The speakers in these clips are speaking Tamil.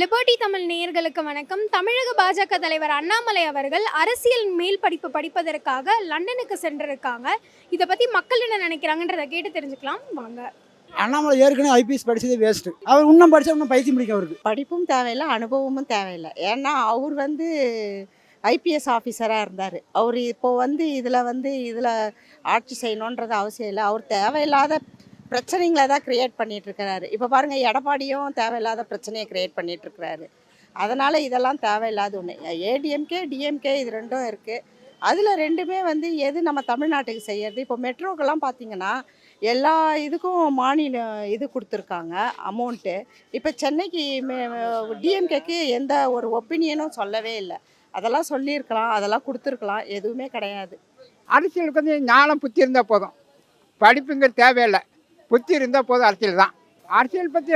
லிபர்டி தமிழ் நேயர்களுக்கு வணக்கம். தமிழக பாஜக தலைவர் அண்ணாமலை அவர்கள் அரசியல் மேல் படிப்பு படிப்பதற்காக லண்டனுக்கு சென்றிருக்காங்க. இதை பத்தி மக்கள் என்ன நினைக்கிறாங்கன்றதை கேட்டு தெரிஞ்சுக்கலாம். வாங்க. அண்ணாமலை ஏற்கனவே ஐபிஎஸ் படிச்சதே வேஸ்ட் அவர் இன்னும் படிச்சா இன்னும் பைத்தியம் பிடிக்கும் அவருக்கு. படிப்பும் தேவையில்லை அனுபவமும் தேவையில்லை. ஏன்னா அவர் வந்து ஐபிஎஸ் ஆஃபீஸராக இருந்தார். அவர் இப்போ வந்து இதில் வந்து இதில் ஆட்சி செய்யணுன்றது அவசியம் இல்லை. அவர் தேவையில்லாத பிரச்சனைங்களை தான் க்ரியேட் பண்ணிகிட்ருக்கிறாரு இப்போ பாருங்கள் எடப்பாடியும் தேவையில்லாத பிரச்சனையை க்ரியேட் பண்ணிகிட்ருக்கிறாரு அதனால் இதெல்லாம் தேவையில்லாத ஒன்று ஏடிஎம்கே டிஎம்கே இது ரெண்டும் இருக்குது அதில் ரெண்டுமே வந்து எது நம்ம தமிழ்நாட்டுக்கு செய்யறது? இப்போ மெட்ரோக்கெல்லாம் பார்த்தீங்கன்னா எல்லா இதுக்கும் மாநிலம் இது கொடுத்துருக்காங்க அமௌண்ட்டு இப்போ சென்னைக்கு டிஎம்கேக்கு எந்த ஒரு ஒப்பீனியனும் சொல்லவே இல்லை. அதெல்லாம் சொல்லியிருக்கலாம் அதெல்லாம் கொடுத்துருக்கலாம் எதுவுமே கிடையாது. அரசியலுக்கு வந்து ஞானம் புத்தி இருந்தால் போதும். படிப்புங்க தேவையில்லை. புத்தி இருந்தால் போதும் அரசியல் தான். அரசியல் பற்றி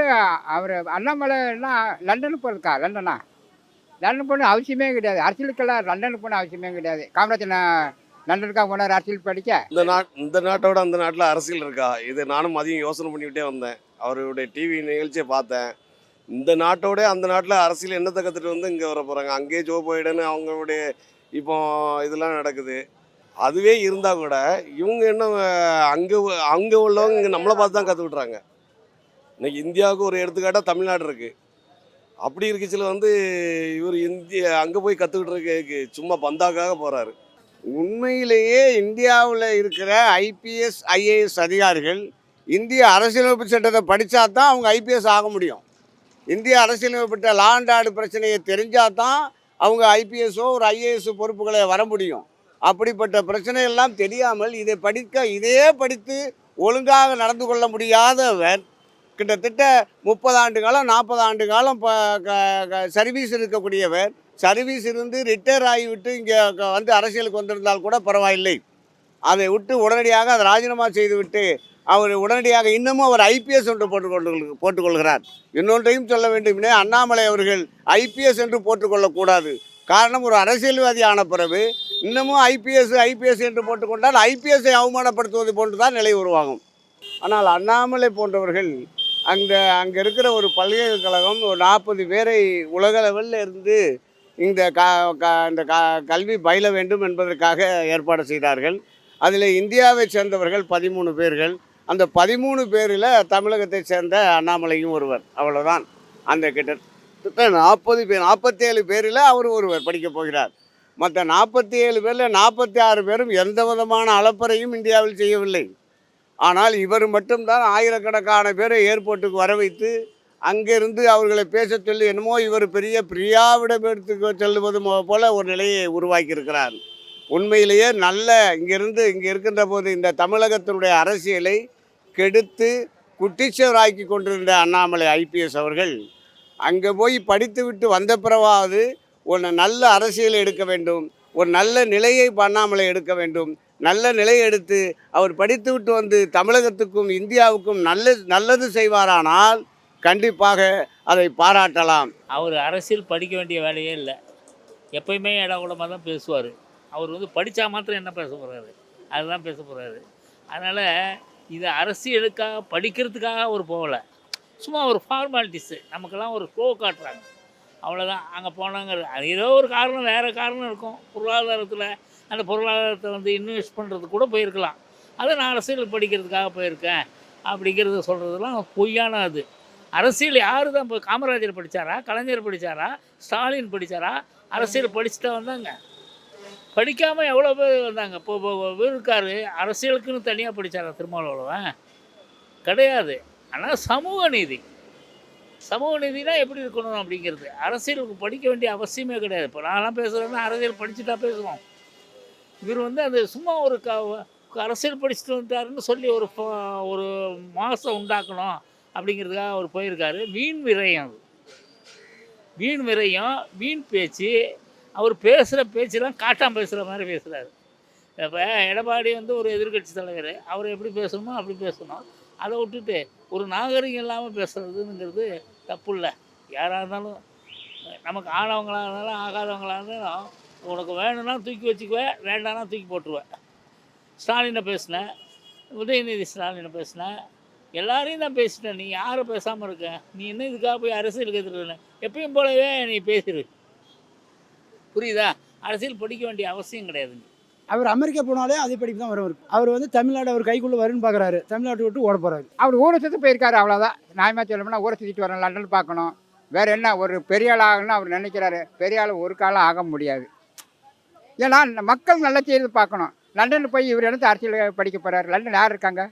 அவர் அண்ணாமலைன்னா லண்டனுக்கு போகிறதுக்கா லண்டனா? லண்டன் போன அவசியமே கிடையாது. அரசியலுக்கெல்லாம் லண்டனுக்கு போன அவசியமே கிடையாது. காமராஜர் லண்டனுக்காக போனார் அரசியல் படிக்க? இந்த நாட் இந்த நாட்டோட அந்த நாட்டில் அரசியல் இருக்கா? இது நானும் அதிகம் யோசனை பண்ணிக்கிட்டே வந்தேன். அவருடைய டிவி நிகழ்ச்சியை பார்த்தேன். இந்த நாட்டோட அந்த நாட்டில் அரசியல் என்னத்தை கற்றுட்டு வந்து இங்கே வர போகிறாங்க அங்கேயே ஜோ பைடன் அவங்களுடைய இப்போ இதெல்லாம் நடக்குது. அதுவே இருந்தால் கூட இவங்க என்ன அங்கே அங்கே உள்ளவங்க இங்கே நம்மளை பார்த்து தான் கற்றுக்கிட்றாங்க இன்றைக்கி இந்தியாவுக்கு ஒரு எடுத்துக்காட்டாக தமிழ்நாடு இருக்குது அப்படி இருக்கச்சில் வந்து இவர் இந்திய அங்கே போய் கற்றுக்கிட்டுருக்கு சும்மா பந்தாக்காக போகிறாரு உண்மையிலேயே இந்தியாவில் இருக்கிற ஐபிஎஸ் ஐஏஎஸ் அதிகாரிகள் இந்திய அரசியலமைப்பு சட்டத்தை படித்தா தான் அவங்க ஐபிஎஸ் ஆக முடியும். இந்திய அரசியலமைப்பட்ட லாண்டாடு பிரச்சனையை தெரிஞ்சால் தான் அவங்க ஐபிஎஸ்ஸோ ஒரு ஐஏஎஸ் பொறுப்புகளை வர முடியும். அப்படிப்பட்ட பிரச்சனையெல்லாம் தெரியாமல் இதை படிக்க இதையே படித்து ஒழுங்காக நடந்து கொள்ள முடியாதவர் கிட்டத்தட்ட முப்பது ஆண்டு காலம் நாற்பது ஆண்டு காலம் சர்வீஸ் இருக்கக்கூடியவர் சர்வீஸ் இருந்து ரிட்டையர் ஆகிவிட்டு இங்கே வந்து அரசியலுக்கு வந்திருந்தால் கூட பரவாயில்லை. அதை விட்டு உடனடியாக அதை ராஜினாமா செய்துவிட்டு அவர் உடனடியாக இன்னமும் அவர் ஐபிஎஸ் என்று போட்டுக்கொண்டு போட்டுக்கொள்கிறார் இன்னொன்றையும் சொல்ல வேண்டுமெனே அண்ணாமலை அவர்கள் ஐபிஎஸ் என்று போட்டுக்கொள்ளக்கூடாது காரணம் ஒரு அரசியல்வாதி ஆன பிறகு இன்னமும் ஐபிஎஸ் ஐபிஎஸ் என்று போட்டுக்கொண்டால் ஐபிஎஸ்ஸை அவமானப்படுத்துவது போன்று தான் நிலை உருவாகும். ஆனால் அண்ணாமலை போன்றவர்கள் அந்த அங்கே இருக்கிற ஒரு பல்கலைக்கழகம் ஒரு நாற்பது பேரை உலக லெவலில் இருந்து இந்த கா இந்த க கல்வி பயில வேண்டும் என்பதற்காக ஏற்பாடு செய்தார்கள். அதில் இந்தியாவை சேர்ந்தவர்கள் பதிமூணு பேர்கள். அந்த பதிமூணு பேரில் தமிழகத்தை சேர்ந்த அண்ணாமலையும் ஒருவர். அவ்வளோதான் அந்த கிட்ட நாற்பது பேர் நாற்பத்தேழு பேரில் அவர் ஒருவர் படிக்கப் போகிறார். மற்ற நாற்பத்தி ஏழு பேரில் நாற்பத்தி ஆறு பேரும் எந்த விதமான அளப்பறையும் இந்தியாவில் செய்யவில்லை. ஆனால் இவர் மட்டும்தான் ஆயிரக்கணக்கான பேரை ஏர்போர்ட்டுக்கு வர வைத்து அங்கிருந்து அவர்களை பேச சொல்லி என்னமோ இவர் பெரிய பிரியாவிடம் எடுத்து செல்லுவது போல ஒரு நிலையை உருவாக்கியிருக்கிறார். உண்மையிலேயே நல்ல இங்கிருந்து இங்கே இருக்கின்ற போது இந்த தமிழகத்தினுடைய அரசியலை கெடுத்து குட்டிச்சவராக்கி கொண்டிருந்த அண்ணாமலை ஐபிஎஸ் அவர்கள் அங்கே போய் படித்துவிட்டு வந்த பிறவாவது ஒரு நல்ல அரசியலை எடுக்க வேண்டும். ஒரு நல்ல நிலையை பண்ணாமலே எடுக்க வேண்டும். நல்ல நிலையை எடுத்து அவர் படித்து விட்டு வந்து தமிழகத்துக்கும் இந்தியாவுக்கும் நல்ல நல்லது செய்வாரானால் கண்டிப்பாக அதை பாராட்டலாம். அவர் அரசியல் படிக்க வேண்டிய வேலையே இல்லை. எப்பயுமே இடகுலமாக தான் பேசுவார். அவர் வந்து படித்தா மாத்திரம் என்ன பேச போகிறாரு அதுதான் பேச போகிறாரு அதனால் இது அரசியலுக்காக படிக்கிறதுக்காக அவர் போகலை. சும்மா ஒரு ஃபார்மாலிட்டிஸு நமக்கெல்லாம் ஒரு ஷோ காட்டுறாங்க. அவ்வளோதான் அங்கே போனாங்க அது ஏதோ ஒரு காரணம் வேறு காரணம் இருக்கும். பொருளாதாரத்தில் அந்த பொருளாதாரத்தை வந்து இன்வெஸ்ட் பண்ணுறதுக்கு கூட போயிருக்கலாம். அதை நான் அரசியல் படிக்கிறதுக்காக போயிருக்கேன் அப்படிங்கிறத சொல்கிறதுலாம் பொய்யான அது. அரசியல் யார் தான் இப்போ காமராஜர் படித்தாரா கலைஞர் படித்தாரா ஸ்டாலின் படித்தாரா அரசியல் படிச்சுட்டா வந்தாங்க படிக்காமல் எவ்வளோ பேர் வந்தாங்க? இப்போ இப்போ இருக்காரு. அரசியலுக்குன்னு தனியாக படித்தாரா திருமாவளவன்? கிடையாது. ஆனால் சமூக நீதி. சமூக நீதினா எப்படி இருக்கணும் அப்படிங்கிறது. அரசியலுக்கு படிக்க வேண்டிய அவசியமே கிடையாது. இப்போ நான்லாம் பேசுகிறேன்னா அரசியல் படிச்சுட்டா பேசுவோம். இவர் வந்து அது சும்மா ஒரு க அரசியல் படிச்சுட்டு வந்துட்டாருன்னு சொல்லி ஒரு ஒரு மாதம் உண்டாக்கணும் அப்படிங்கிறதுக்காக அவர் போயிருக்காரு. வீண் விரயம் அது. வீண் விரயம் வீண் பேச்சு. அவர் பேசுகிற பேச்செல்லாம் காட்டாம பேசுகிற மாதிரி பேசுகிறாரு இப்போ எடப்பாடி வந்து ஒரு எதிர்க்கட்சி தலைவர். அவர் எப்படி பேசணுமோ அப்படி பேசணும். அதை விட்டுட்டு ஒரு நாகரிகம் இல்லாமல் பேசுகிறதுங்கிறது தப்பு இல்லை யாராக இருந்தாலும் நமக்கு ஆனவங்களாக இருந்தாலும் ஆகாதவங்களாக இருந்தாலும் உனக்கு வேணும்னா தூக்கி வச்சுக்குவேன் வேண்டாம்னா தூக்கி போட்டுருவேன் ஸ்டாலினை பேசினேன் உதயநிதி ஸ்டாலினை பேசினேன் எல்லாரையும் தான் பேசிட்டேன். நீ யாரை பேசாமல் இருக்க? நீ என்ன இதுக்காக போய் அரசியலுக்கு எதிர்த்து எப்பயும் போலவே நீ பேசிடு புரியுதா? அரசியல் படிக்க வேண்டிய அவசியம் கிடையாதுங்க அவர் அமெரிக்கா போனாலே அதே படிப்பு தான் வரும். அவர் வந்து தமிழ்நாடு அவர் கைக்குள்ளே வரும்னு பார்க்குறாரு. தமிழ்நாட்டை விட்டு ஓட போகிறாரு அவர் ஊரை சுற்றி போயிருக்காரு அவ்வளோதான் நியாயமாக சொல்லணும்னா ஊரை சுற்றிட்டு வரேன் லண்டன் பார்க்கணும். வேறு என்ன ஒரு பெரிய ஆள் ஆகணும்னு அவர் நினைக்கிறாரு. பெரிய ஆள் ஒரு காலம் ஆக முடியாது. ஏன்னா மக்கள் நல்ல செய்து பார்க்கணும். லண்டனில் போய் இவர் எடுத்து அரசியல் படிக்க போகிறாரு லண்டன் யார் இருக்காங்க?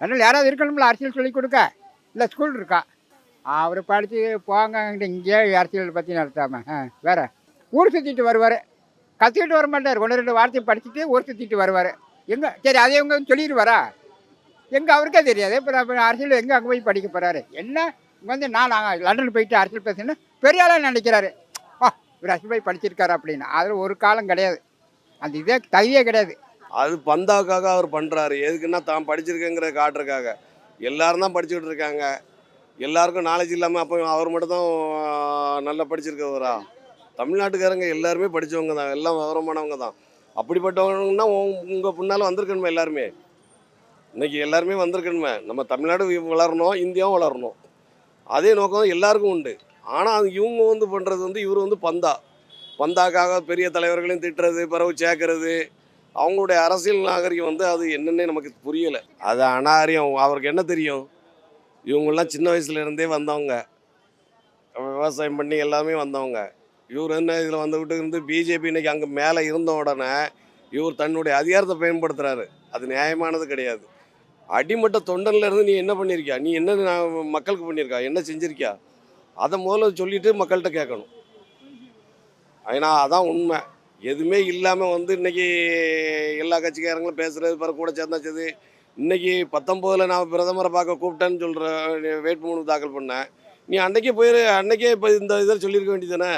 லண்டனில் யாராவது இருக்கணும்ல அரசியல் சொல்லிக் கொடுக்க. இல்லை ஸ்கூல் இருக்கா? அவர் படித்து போங்க இங்கேயே அரசியல் பற்றி நடத்தாமல் ஆ ஊர் சுற்றிட்டு வருவார். கற்றுக்கிட்டு வர மாட்டார். ஒன்று ரெண்டு வார்த்தையை படிச்சுட்டு ஒருத்தர் சுற்றிட்டு வருவார். எங்கே சரி அதை இவங்க சொல்லிடுவாரா? எங்கே அவருக்கே தெரியாது. இப்போ அரசியல் எங்கே அங்கே போய் படிக்க போகிறாரு என்ன? இங்கே வந்து நான் நாங்கள் லண்டன் போயிட்டு அரசியல் பேசுன்னு பெரிய ஆளாக நினைக்கிறாரு. ஆ இவர் அரசியல் போய் படிச்சிருக்காரு அப்படின்னு. அதில் ஒரு காலம் கிடையாது. அந்த இதே தகுதியே கிடையாது. அது பந்தாவுக்காக அவர் பண்ணுறாரு எதுக்குன்னா தான் படிச்சிருக்கேங்கிற காட்டுறக்காக எல்லாரும் தான் படிச்சுக்கிட்டு இருக்காங்க. எல்லாருக்கும் நாலேஜ் இல்லாமல் அப்போ அவர் மட்டும் தான் நல்லா படிச்சிருக்கவரா? தமிழ்நாட்டுக்காரங்க எல்லாருமே படித்தவங்க தான் எல்லாம் விவரமானவங்க தான். அப்படிப்பட்டவங்கன்னா உங்கள் பின்னால் வந்திருக்கணுமே எல்லாருமே. இன்னைக்கு எல்லாருமே வந்திருக்கணுமே. நம்ம தமிழ்நாடு வளரணும் இந்தியாவும் வளரணும். அதே நோக்கம் எல்லாருக்கும் உண்டு. ஆனால் இவங்க வந்து பண்ணுறது வந்து இவர் வந்து பந்தா. பந்தாக்காக பெரிய தலைவர்களையும் திட்டுறது பிறகு சேர்க்கறது. அவங்களுடைய அரசியல் நாகரிகம் வந்து அது என்னன்னே நமக்கு புரியலை. அது அனாரியம் அவருக்கு என்ன தெரியும்? இவங்கெல்லாம் சின்ன வயசுலேருந்தே வந்தவங்க. விவசாயம் பண்ணி எல்லாமே வந்தவங்க. இவர் என்ன இதில் வந்துக்கிட்டு இருந்து பிஜேபி இன்னைக்கு அங்கே மேலே இருந்த உடனே இவர் தன்னுடைய அதிகாரத்தை பயன்படுத்துகிறாரு அது நியாயமானது கிடையாது. அடிமட்ட தொண்டன்லேருந்து நீ என்ன பண்ணியிருக்கியா? நீ என்ன நான் மக்களுக்கு பண்ணியிருக்கா? என்ன செஞ்சுருக்கியா? அதை முதல்ல சொல்லிட்டு மக்கள்கிட்ட கேட்கணும். ஏன்னா அதான் உண்மை. எதுவுமே இல்லாமல் வந்து இன்னைக்கு எல்லா கட்சிக்காரங்களும் பேசுகிறது பிறகு கூட சேர்ந்தாச்சது. இன்றைக்கி பத்தொம்போதில் நான் பிரதமரை பார்க்க கூப்பிட்டேன்னு சொல்கிற வேட்புமனு தாக்கல் பண்ணேன். நீ அன்னைக்கே போயிரு. அன்னைக்கே இப்போ இந்த இதில் சொல்லியிருக்க வேண்டியதானே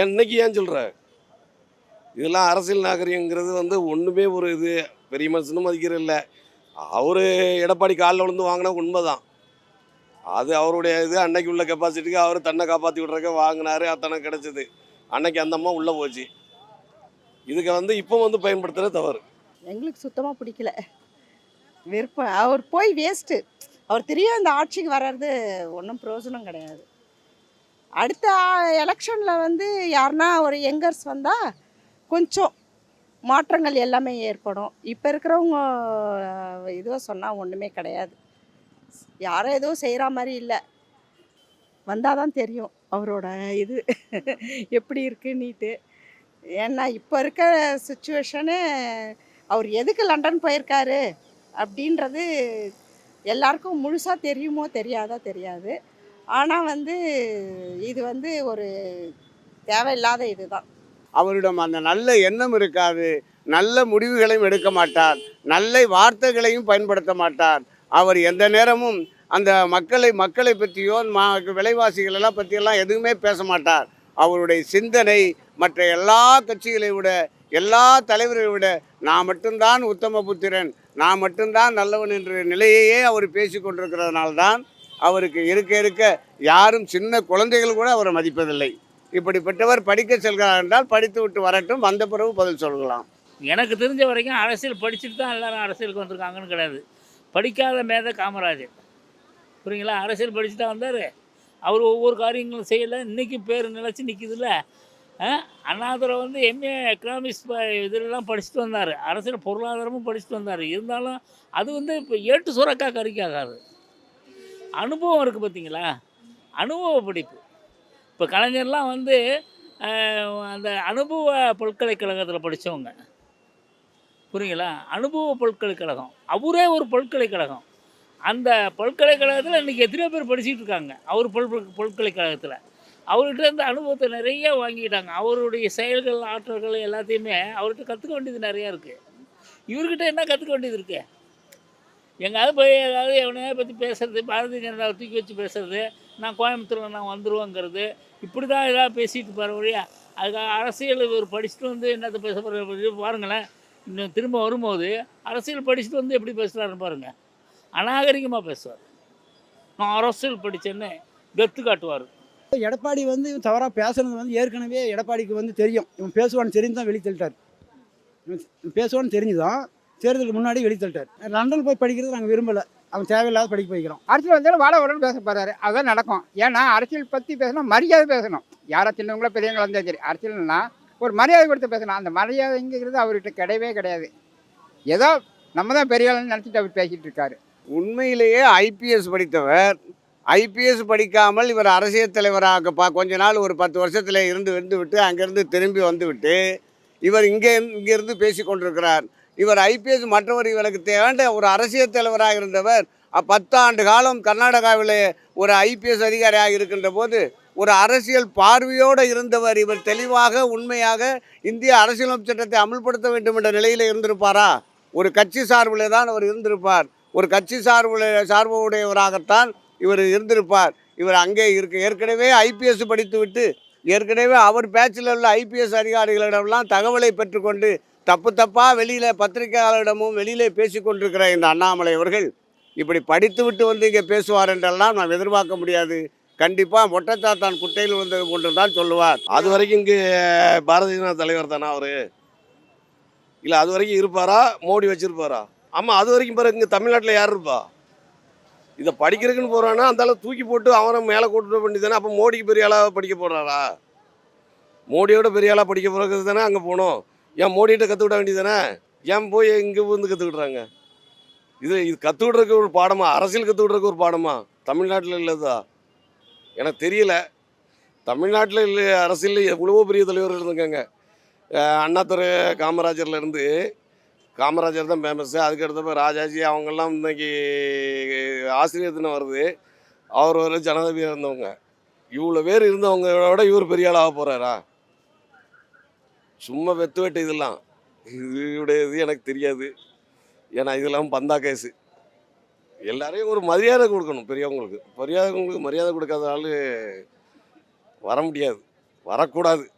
ஏன் இன்னைக்கு ஏன் சொல்கிற இதெல்லாம் அரசியல் நாகரிகங்கிறது வந்து ஒன்றுமே ஒரு இது பெரிய மனுஷனும் மதிக்கிறது இல்லை. அவர் எடப்பாடி காலில் விழுந்து வாங்கினா உண்மைதான். அது அவருடைய இது அன்னைக்கு உள்ள கெப்பாசிட்டிக்கு அவர் தன்னை காப்பாற்றி விட்றக்க வாங்கினாரு அத்தனை கிடச்சிது. அன்னைக்கு அந்த அம்மா உள்ளே போச்சு. இதுக்கு வந்து இப்போ வந்து பயன்படுத்துகிற தவறு. எங்களுக்கு சுத்தமாக பிடிக்கல. விருப்பம் அவர் போய் வேஸ்ட்டு அவர் திரும்ப இந்த ஆட்சிக்கு வர்றது ஒன்றும் பிரயோஜனம் கிடையாது. அடுத்த எலெக்ஷனில் வந்து யாருன்னா ஒரு யங்கர்ஸ் வந்தால் கொஞ்சம் மாற்றங்கள் எல்லாமே ஏற்படும். இப்போ இருக்கிறவங்க இதுவாக சொன்னால் ஒன்றுமே கிடையாது. யாரும் எதுவும் செய்கிற மாதிரி இல்லை. வந்தால் தான் தெரியும் அவரோட இது எப்படி இருக்குன்னுட்டு. ஏன்னா இப்போ இருக்க சுச்சுவேஷனு அவர் எதுக்கு லண்டன் போயிருக்காரு அப்படின்றது எல்லாருக்கும் முழுசாக தெரியுமோ தெரியாதா தெரியாது. ஆனால் வந்து இது வந்து ஒரு தேவையில்லாத இதுதான். அவரிடம் அந்த நல்ல எண்ணம் இருக்காது. நல்ல முடிவுகளையும் எடுக்க மாட்டார். நல்ல வார்த்தைகளையும் பயன்படுத்த மாட்டார். அவர் எந்த நேரமும் அந்த மக்களை மக்களை பற்றியோ மா விலைவாசிகள் எல்லாம் பற்றியெல்லாம் எதுவுமே பேச மாட்டார். அவருடைய சிந்தனை மற்ற எல்லா கட்சிகளை விட எல்லா தலைவர்களை விட நான் மட்டும்தான் உத்தம புத்திரன். நான் மட்டும்தான் நல்லவன் என்ற நிலையையே அவர் பேசி கொண்டிருக்கிறதுனால தான் அவருக்கு இருக்க இருக்க யாரும் சின்ன குழந்தைகள் கூட அவரை மதிப்பதில்லை. இப்படிப்பட்டவர் படிக்க செல்கிறார் என்றால் படித்து விட்டு வரட்டும் வந்த பிறகு பதில் சொல்லலாம். எனக்கு தெரிஞ்ச வரைக்கும் அரசியல் படிச்சுட்டு தான் எல்லாரும் அரசியலுக்கு வந்திருக்காங்கன்னு கிடையாது. படிக்காத மேத காமராஜர். புரியுங்களா? அரசியல் படிச்சு தான் வந்தார். அவர் ஒவ்வொரு காரியங்களும் செய்யலை. இன்றைக்கி பேர் நிலச்சி நிற்கிதுல்ல அண்ணாதுரை வந்து எம்ஏ எக்கனாமிக்ஸ் இதெல்லாம் படிச்சுட்டு வந்தார். அரசியல் பொருளாதாரமும் படிச்சுட்டு வந்தார். இருந்தாலும் அது வந்து இப்போ ஏட்டு சுரக்கா கறிக்காகாது அனுபவம் இருக்குது பார்த்தீங்களா? அனுபவ படிப்பு. இப்போ கலைஞர்லாம் வந்து அந்த அனுபவ பல்கலைக்கழகத்தில் படித்தவங்க புரியுங்களா? அனுபவ பல்கலைக்கழகம். அவரே ஒரு பல்கலைக்கழகம். அந்த பல்கலைக்கழகத்தில் இன்றைக்கி எத்தனையோ பேர் படிச்சுட்டு இருக்காங்க. அவர் பல் பல்கலைக்கழகத்தில். அவர்கிட்ட இருந்து அனுபவத்தை நிறைய வாங்கிட்டாங்க அவருடைய செயல்கள் ஆற்றல்கள் எல்லாத்தையுமே அவர்கிட்ட கற்றுக்க வேண்டியது நிறையா இருக்குது இவர்கிட்ட என்ன கற்றுக்க வேண்டியது இருக்குது எங்கேயாவது போய் ஏதாவது எவனையா பற்றி பேசுகிறது பாரதிய ஜனதாவை தூக்கி வச்சு பேசுறது நான் கோயம்புத்தூரில் நான் வந்துடுவோங்கிறது இப்படி தான் ஏதாவது பேசிட்டு போகிற வழியா? அதுக்காக அரசியல் இவர் படிச்சுட்டு வந்து என்னத்தை பேச போகிற பாருங்களேன். இன்னும் திரும்ப வரும்போது அரசியல் படிச்சுட்டு வந்து எப்படி பேசுகிறாருன்னு பாருங்கள் அநாகரிகமாக பேசுவார். நான் அரசியல் படித்தேன்னு கெத்து காட்டுவார். எடப்பாடி வந்து தவறாக பேசுனது வந்து ஏற்கனவே எடப்பாடிக்கு வந்து தெரியும். இவன் பேசுவான்னு தெரிஞ்சு தான் வெளியே தள்ளிட்டார். இவன் பேசுவான்னு தெரிஞ்சுதான் தேர்தலுக்கு முன்னாடி வெளியே தள்ளிட்டார் லண்டன் போய் படிக்கிறது நாங்கள் விரும்பலை. அவன் தேவையில்லாத படிக்க வைக்கிறோம் அரசியல் வந்தாலும் வாழ வரணும் பேச போறாரு. அதுதான் நடக்கும். ஏன்னா அரசியல் பற்றி பேசணும் மரியாதை பேசணும். யாரா சின்னவங்களோ பெரியவங்களா இருந்தாலும் சரி. அரசியல்னா ஒரு மரியாதை கொடுத்து பேசணும். அந்த மரியாதைங்கிறது அவர்கிட்ட கிடையவே கிடையாது. ஏதோ நம்ம தான் பெரிய ஆளுன்னு நினச்சிட்டு அவர் பேசிகிட்டு இருக்காரு. உண்மையிலேயே ஐபிஎஸ் படித்தவர். ஐபிஎஸ் படிக்காமல் இவர் அரசியல் தலைவராக பா கொஞ்ச நாள் ஒரு பத்து வருஷத்தில் இருந்து வந்து விட்டு அங்கேருந்து திரும்பி வந்து விட்டு இவர் இங்கே இங்கேருந்து பேசி கொண்டிருக்கிறார் இவர் ஐபிஎஸ் மற்றவர் இவருக்கு தேவைண்ட ஒரு அரசியல் தலைவராக இருந்தவர் பத்தாண்டு காலம் கர்நாடகாவில் ஒரு ஐபிஎஸ் அதிகாரியாக இருக்கின்ற போது ஒரு அரசியல் பார்வையோடு இருந்தவர் இவர் தெளிவாக உண்மையாக இந்திய அரசியலமைப்பு சட்டத்தை அமல்படுத்த வேண்டும் என்ற நிலையில் இருந்திருப்பாரா? ஒரு கட்சி சார்பில் தான் அவர் இருந்திருப்பார். ஒரு கட்சி சார்பு சார்பு உடையவராகத்தான் இவர் இருந்திருப்பார். இவர் அங்கே இருக்க ஏற்கனவே ஐபிஎஸ் படித்துவிட்டு ஏற்கனவே அவர் பேச்சில் உள்ள ஐபிஎஸ் அதிகாரிகளிடம்லாம் தகவலை பெற்றுக்கொண்டு தப்பு தப்பாக வெளியில் பத்திரிகையாளரிடமும் வெளியிலே பேசி கொண்டிருக்கிற இந்த அண்ணாமலை அவர்கள் இப்படி படித்து விட்டு வந்து இங்கே பேசுவார் என்றெல்லாம் நாம் எதிர்பார்க்க முடியாது. கண்டிப்பாக மொட்டைத்தாத்தான் குட்டையில் வந்தது போன்று தான் சொல்லுவார். அது வரைக்கும் இங்கே பாரதிய ஜனதா தலைவர் தானே அவரு? இல்லை அது வரைக்கும் இருப்பாரா? மோடி வச்சிருப்பாரா? ஆமாம் அது வரைக்கும் பிறகு இங்கே தமிழ்நாட்டில் யார் இருப்பா? இதை படிக்கிறதுக்குன்னு போகிறான்னா அந்த தூக்கி போட்டு அவனை மேலே கூட்டு வேண்டி தானே அப்போ மோடிக்கு பெரிய ஆளாக படிக்க போகிறாரா மோடியோட பெரிய ஆளாக படிக்க போகிறது தானே அங்கே போகணும் ஏன் மோடிகிட்ட கற்றுக்கிட வேண்டியதானே ஏன் போய் இங்கே வந்து கற்றுக்கிட்றாங்க இது இது கற்றுக்கிட்றதுக்கு ஒரு பாடமா? அரசியல் கற்றுக்கிட்றதுக்கு ஒரு பாடமா? தமிழ்நாட்டில் இல்லைதா எனக்கு தெரியல. தமிழ்நாட்டில் இல்லை அரசியலில் எவ்வளவோ பெரிய தலைவர் இருந்திருக்காங்க. அண்ணாத்துறை அண்ணாதுரை காமராஜர் தான் ஃபேமஸ்ஸு அதுக்கடுத்தப்ப ராஜாஜி அவங்கெல்லாம் இன்றைக்கி ஆசிரியர் தினம் வருது. அவர் ஒரு ஜனாதிபதியாக இருந்தவங்க. இவ்வளோ பேர் இருந்தவங்களோட விட இவர் பெரிய ஆளாக போகிறாரா சும்மா வெத்து வெட்டு இதெல்லாம். இதோடைய இது எனக்கு தெரியாது. ஏன்னா இதெல்லாம் பந்தா கேஸு. எல்லாரையும் ஒரு மரியாதை கொடுக்கணும் பெரியவங்களுக்கு. பெரியவங்களுக்கு மரியாதை கொடுக்காத ஆள் வர முடியாது. வரக்கூடாது.